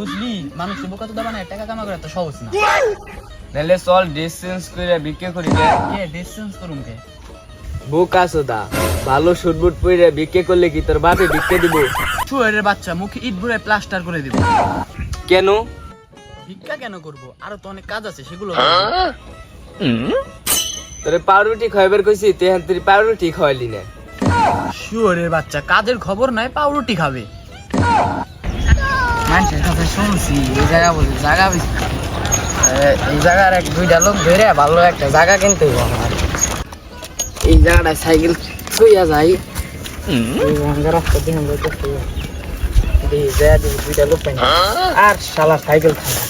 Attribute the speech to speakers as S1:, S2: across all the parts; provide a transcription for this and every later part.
S1: বুঝলি? মানুষ বোকা তো দাবা না টাকা কামা করে এত সহজ না।
S2: চল করে বিক্রি করি
S1: কে করুম কে?
S2: বুক ভালো শুটবুট পরে বিক্রি করলে কি তোর বাপে বিক্রি দিব?
S1: শুয়ারের বাচ্চা মুখে ইট ভরে প্লাস্টার করে দিব।
S2: কেন?
S1: ভিক্ষা কেন করব? আরও তো অনেক কাজ আছে সেগুলো
S2: তোরে পাউরুটি খাইবার কইছি হান তুই পাউরুটি খাওয়ালি না।
S1: শুয়ারের বাচ্চা কাজের খবর নাই পাউরুটি খাবে। মানুষের কাছে শুনছি এই জায়গা বলে জায়গা এই জায়গার এক দুইটা লোক ধরে ভালো একটা জায়গা কিনতে আমার। এই জায়গাটায় সাইকেল থইয়া যাই রাস্তা দিয়ে দুইটা লোক পাই আর শালা সাইকেল খারাপ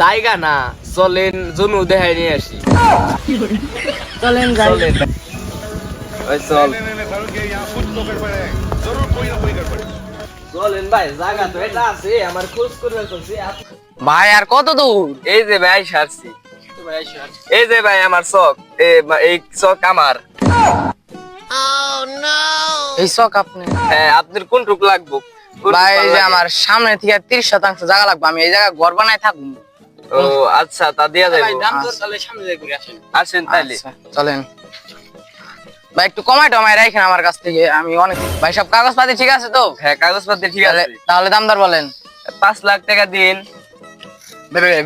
S1: জায়গা
S2: না চলেন জনু দেখাই নিয়ে আসি।
S1: চলেন
S2: চলেন। ওই চল। চলেন ভাই জায়গা তো এটা আছে আমার খোঁজ করে করছি
S1: ভাই আর কত দূর?
S2: এই যে ভাই সারছি। এই যে ভাই আমার চক। এই চক আমার।
S1: এই শখ আপনি?
S2: হ্যাঁ আপনার কোন টুক লাগবো
S1: ভাই এই যে? আমার সামনে থেকে তিরিশ শতাংশ জায়গা লাগবে আমি এই জায়গা ঘর বানায় থাকব।
S2: ও আচ্ছা তা দিয়া যাবে
S1: তাহলে সামনে যাই ঘুরে আসেন।
S2: আসেন তাইলে।
S1: আচ্ছা, চলেন। ভাই একটু কমাই টমাই রাখেন আমার কাছ থেকে। আমি অনেক ভাই সব কাগজপাতি ঠিক আছে তো?
S2: হ্যাঁ কাগজপত্র ঠিক আছে।
S1: তাহলে- তাহলে দামদার বলেন।
S2: পাঁচ লাখ টাকা দিন।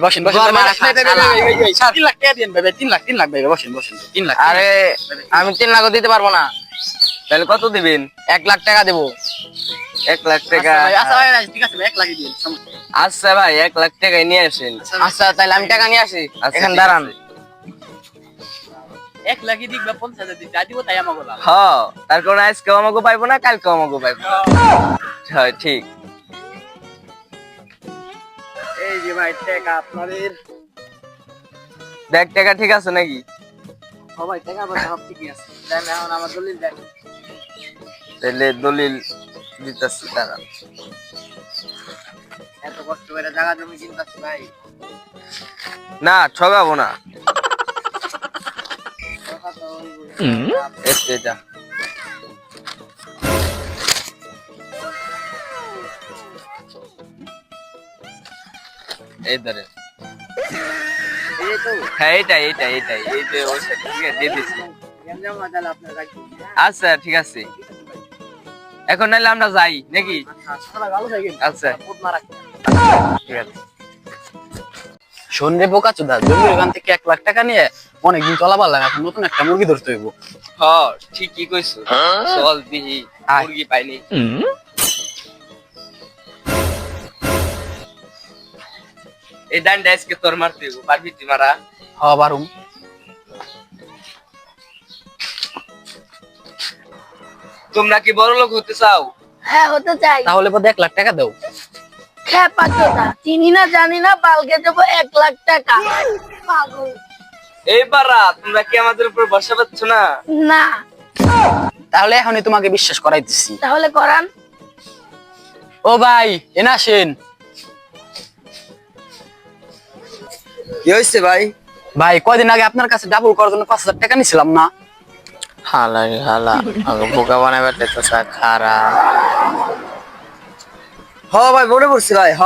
S1: বসেন লাখ টাকা দিন ভাই তিন লাখ তিন লাখ ভাই বসেন বসেন তিন লাখ। আরে আমি তিন লাখও দিতে পারব না।
S2: তাহলে কত দিবেন?
S1: এক লাখ টাকা দেবো।
S2: এক লাখ টাকা।
S1: আচ্ছা ভাই আছে এক লাখই দিন
S2: আচ্ছা ভাই এক লাখ টাকায় নিয়ে আসেন।
S1: আচ্ছা তাহলে আমি টাকা নিয়ে আসি।
S2: আচ্ছা,
S1: এখানে দাঁড়ান। এক লাখই দিক বা পঞ্চাশ হাজার দিতে দিব তাই আমাকে লাভ
S2: হ তার আজকে আমাকে পাইবো না কালকে আমাকে পাইবো হ্যাঁ ঠিক।
S1: এই যে ভাই টাকা আপনাদের।
S2: দেখ টাকা ঠিক আছে নাকি?
S1: সবাই টাকা সব ঠিকই আছে। দেন এখন আমার দলিল দেন।
S2: তাহলে দলিল দিতেছি তারা
S1: এত কষ্ট করে জায়গা জমি কিনতেছি ভাই
S2: না ঠগাবো না
S1: কথা তো হইবই।
S2: এই তো এটা এই ধরে হ্যাঁ এই যে ঠিক আছে দিয়ে দিচ্ছি আচ্ছা ঠিক আছে এখন নাহলে আমরা যাই নাকি?
S1: আচ্ছা।
S2: ঠিক আছে
S1: শোন রে বোকা চোদা জমির ওখান থেকে এক লাখ টাকা নিয়ে অনেকদিন চলা পারলাম এখন নতুন একটা মুরগি ধরতে হইব।
S2: হ ঠিকই কইছো। চল দিহি। মুরগি পাইনি। এই ডান্ডা আজকে তোর মারতে হইব পারবি তুই মারা?
S1: হ বারুম
S2: তোমরা কি বড় লোক হতে চাও?
S3: হ্যাঁ হতে চাই।
S1: তাহলে পর এক লাখ টাকা দাও।
S3: হ্যাঁ পাচ্ছ না চিনি না জানি না পালকে দেবো এক লাখ টাকা। পাগল।
S2: এই পারা তোমরা কি আমাদের উপর ভরসা পাচ্ছ না?
S3: না।
S1: তাহলে এখনই তোমাকে বিশ্বাস করাইতেছি
S3: তাহলে করান।
S1: ও ভাই এনা আসেন।
S2: কি হয়েছে ভাই?
S1: ভাই কয়দিন আগে আপনার কাছে ডাবল করার জন্য পাঁচ হাজার টাকা নিছিলাম না?
S4: হালা হালা আগে বোকা বানাবে তো খারাপ
S2: হ ভাই মনে পড়ছে ভাই হ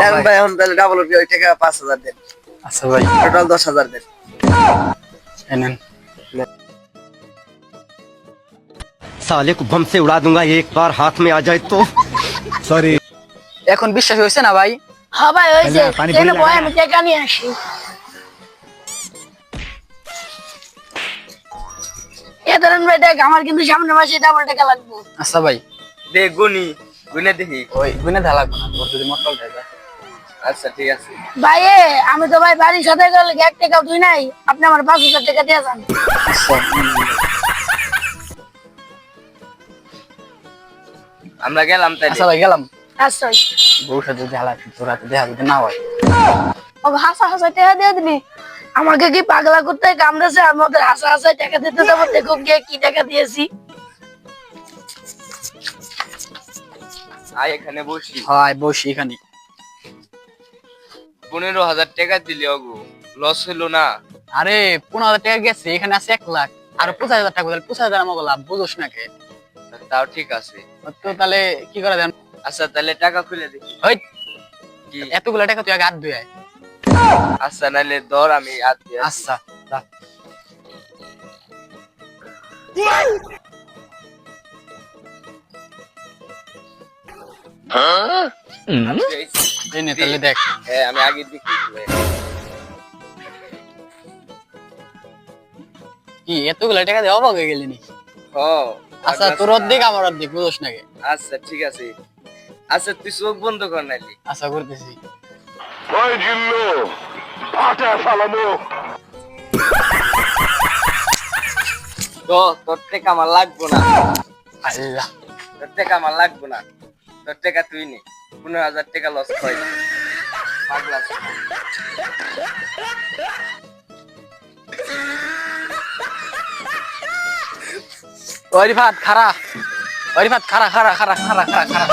S2: দেন ভাই এখন তাহলে ডাবল ওই টাকা পাঁচ হাজার দেন
S1: আচ্ছা ভাই
S2: টোটাল দশ হাজার দেন
S1: এনেন
S5: साले को बम से उड़ा दूंगा एक बार हाथ में आ जाए तो सॉरी
S1: এখন বিশ্বাস হয়েছে না ভাই
S3: হবাই হয়েছে
S5: না, পানি
S3: ট্রেনে
S5: ভরে
S3: বয়
S5: লাগা।
S3: আমি টাকা নিয়ে আসি ধরেন ভাই দেখ আমার কিন্তু সামনে মাসে ডাবল টাকা লাগবে।
S1: আচ্ছা ভাই।
S2: দে গুনি গুনে দেখি।
S1: ওই গুনে ঢালা না তোর যদি দেয়
S2: আচ্ছা ঠিক আছে।
S3: ভাই এ, আমি তো ভাই বাড়ির সাথে গেলে এক টাকা দুই নাই? আপনি আমার পাঁচ হাজার টাকা দিয়ে যান।
S2: আমরা গেলাম তাই
S1: আচ্ছা ভাই গেলাম।
S3: আচ্ছা
S1: বউর সাথে যদি হালা তোর হাতে দেখা যদি না হয়।
S3: ও হাসা হাসা টাকা দিয়ে দিবি? আমাকে কি পাগলা করতে কামড়েছে? আমি ওদের হাসা হাসায় টাকা দিতে যাব দেখো গিয়ে কি টাকা দিয়েছি।
S2: আয় এখানে বসি।
S1: হয় বসি এখানে।
S2: পনেরো হাজার টাকা দিলি অগু লস হলো না।
S1: আরে পনেরো হাজার টাকা গেছে এখানে আছে এক লাখ। আর পঁচাশ হাজার টাকা পঁচাশ হাজার আমাকে লাভ বুঝোস না কে।
S2: তাও ঠিক আছে।
S1: তো তাহলে কি করা
S2: আচ্ছা তাহলে টাকা খুলে দেখি
S1: এতগুলো টাকা তুই আগে হাত ধুয়ে আয়।
S2: আচ্ছা নাহলে ধর আমি আর দিয়ে।
S1: আচ্ছা দেখ
S2: হ্যাঁ আমি আগে দেখি
S1: কি এতগুলো টাকা দিয়ে অবাক হয়ে গেলি নি
S2: ও
S1: আচ্ছা তোর অর্ধেক আমার অর্ধেক বুঝোস না কে
S2: আচ্ছা ঠিক আছে আচ্ছা তুই চোখ বন্ধ কর নাইলি
S1: আশা করতেছি
S2: তো তোর টাকা আমার লাগবো না।
S1: আল্লাহ।
S2: তোর টাকা আমার লাগবো না। তোর টাকা তুই নে। পনেরো হাজার টাকা লস হয়। পাগলা ছেলে।
S1: ওরিফাত খারা ওরিফাত খারা খারা খারা খারা খারা খারা